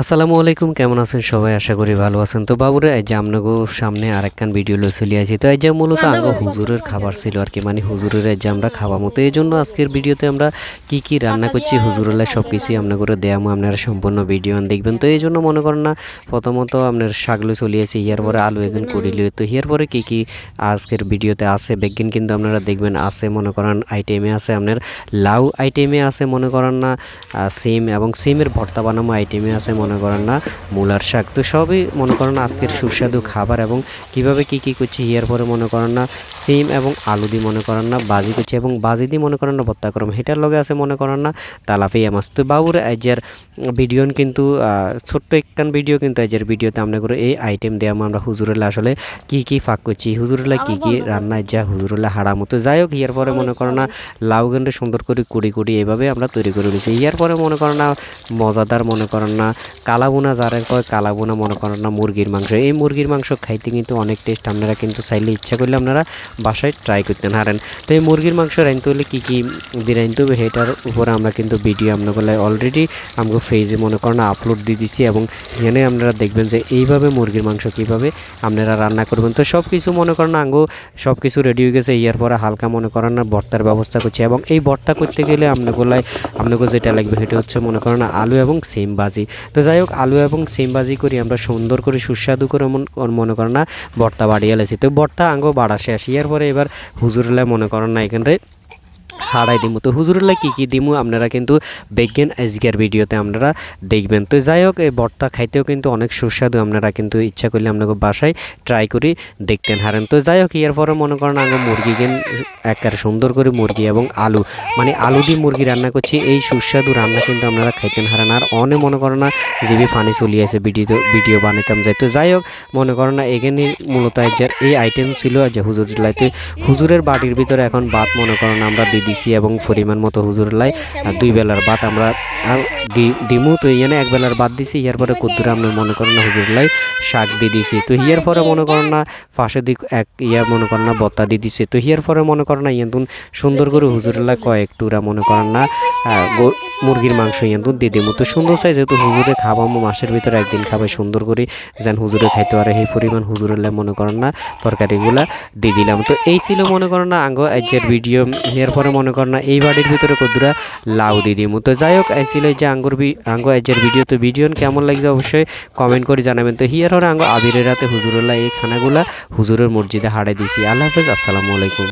আসসালামু আলাইকুম কেমন আছেন সবাই? আশা করি ভালো আছেন। তো বাবুরে এই যে আমনাগো সামনে আরেকখান ভিডিও লই চলে আসি। তো এই যে মূলত আঙ্গ হুজুরের খাবার ছিল আর কি মানে হুজুরের এই যে আমরা খাওয়া মতো এই জন্য আজকের ভিডিওতে আমরা কি কি রান্না করছি হুজুরের সব কিছুই আপনার করে দেয়ামো আপনারা সম্পূর্ণ ভিডিও দেখবেন। তো এই জন্য মনে করেন না প্রথমত আপনার শাকলো চলে আসি ইয়ার পরে আলু এখান করিল তো ইয়ার পরে কি কি আজকের ভিডিওতে আছে বেগিন কিন্তু আপনারা দেখবেন আছে মনে করেন আইটেমে আছে আপনার লাউ আইটেমে আছে মনে করেন না সিম এবং সিমের ভর্তা বানানো আইটেমে আছে মনে করেন না? মূলার শাক তো সবই মনে করেন আজকের সুস্বাদু খাবার এবং কীভাবে কি কি করছি ইয়ার পরে মনে করেন না? সিম এবং আলু দিয়ে মনে করেন না, বাজি করছি এবং বাজি দিয়ে মনে করেন না ভর্তা করম হেটার লগে আছে মনে করেন না তালাফিয়া মাছ। তো বাবুর আইজার ভিডিও কিন্তু ছোট্ট একখান ভিডিও কিন্তু আইজার ভিডিওতে আমরা করে এই আইটেম দেওয়া আমরা হুজুরুল্লাহ আসলে কি কি ফাঁক করছি? হুজুরুল্লাহ কি কি রান্নায় যা, হুজুরুল্লাহ হাড়া মতো। যাই হোক ইয়ার পরে মনে করেন না লাউ গেন্ডে সুন্দর করে কুড়ি কুড়ি এভাবে আমরা তৈরি করে দিয়েছি। ইয়ার পরে মনে করেন না মজাদার মনে করেন না কালাবোনা, যারা কয় কালাবোনা মনে করেন না, মুরগির মাংস। এই মুরগির মাংস খাইতে কিন্তু অনেক টেস্ট আপনারা কিন্তু চাইলে ইচ্ছা করলে আপনারা বাসায় ট্রাই করতে হারেন তো এই মুরগির মাংস রাইনতে হলে কী কী দিয়ে রাইনতে হবে সেটার উপরে আমরা কিন্তু ভিডিও আপনাগুলো অলরেডি আমাকে ফেজে মনে করেন আপলোড দিয়ে দিছি এবং এখানে আপনারা দেখবেন যে এইভাবে মুরগির মাংস কীভাবে আপনারা রান্না করবেন। তো সব কিছু মনে করেন আঙ্গো সব কিছু রেডি হয়ে গেছে, ইয়ার পরে হালকা মনে করেন না ভর্তার ব্যবস্থা করছি এবং এই ভর্তা করতে গেলে আপনাগুলাই আপনাকে যেটা লাগবে সেটা হচ্ছে মনে করেন আলু এবং সিম ভাজি। তো যাই হোক, আলু এবং সিম ভাজি করি, আমরা সুন্দর করে সুস্বাদু করে মন- করেন না, ভর্তা বাড়িয়ে লেছি। তো ভর্তা আঙ্গো বাড়া শেষ ইয়ার পরে এবার হুজুরলে মনে করেন না এখানে হারাই দিমু। তো হুজুরুল্লাহ কী কী দিমু? আপনারা কিন্তু দেখবেন আজকের ভিডিওতে আপনারা দেখবেন। তো যাই হোক, এই ভর্তা খাইতেও কিন্তু অনেক সুস্বাদু। আপনারা কিন্তু ইচ্ছা করলে আপনাকে বাসায় ট্রাই করি দেখতেন হারেন। তো যাই হোক এর পরে মনে করেন আগে মুরগি কেন একেবারে সুন্দর করে মুরগি এবং আলু মানে আলু দিয়ে মুরগি রান্না করছি, এই সুস্বাদু রান্না কিন্তু আপনারা খাইতেন হারেন। আর অনেক মনে করেন না, জিবি পানি চলে আসে ভিডিও ভিডিও বানাতাম যাই। তো যাই হোক, মনে করেন না, এখানে মূলত এই আইটেম ছিল যে হুজুর হুজুরুল্লাহতে হুজুরের বাড়ির ভিতরে এখন ভাত মনে করেন আমরা দিয়ে দিছি এবং পরিমাণ মতো হুজুরলাই দুই বেলার ভাত আমরা দিমু। তো ইয়ানে এক বেলার ভাত দিছি, ইয়ার পরে কুদ্দুরে আমরা মনে করেন না হুজুরলাই শাক দিয়ে দিছি। তো হিয়ার পরে মনে করেন না পাশে দিক এক ইয়া মনে করেন না বত্তা দিয়ে দিছে। তো হিয়ার পরে মনে করেন না ইয়াতুন সুন্দর করে হুজুরলাই কয়েক টুরা মনে করেন না মুরগির মাংস ইয়াতুন দিয়ে দিমু। তো সুন্দর চাই যেহেতু হুজুরে খাবামো মাসের ভিতরে একদিন খাবে সুন্দর করে যেন হুজুরে খাইতে পারে, সেই পরিমাণ হুজুরের মনে করেন না তরকারিগুলা দিয়ে দিলাম। তো এই ছিল মনে করেন না আঙ্গ আজকের ভিডিও এর পরে মনে করেন না এই বাড়ির ভিতরে কদ্দুরা লাউ দিয়ে দিমু। তো যাই হোক, এই যে আঙ্গুর আঙ্গু আজকের ভিডিও তো ভিডিও কেমন লাগছে অবশ্যই কমেন্ট করে জানাবেন। তো হিয়ার হরে আঙ্গু আবিরের রাতে হুজুরুল্লাহ এই খানাগুলা হুজুরের মসজিদে হাড়ে দিছি। আল্লাহ হাফেজ, আসসালামু আলাইকুম।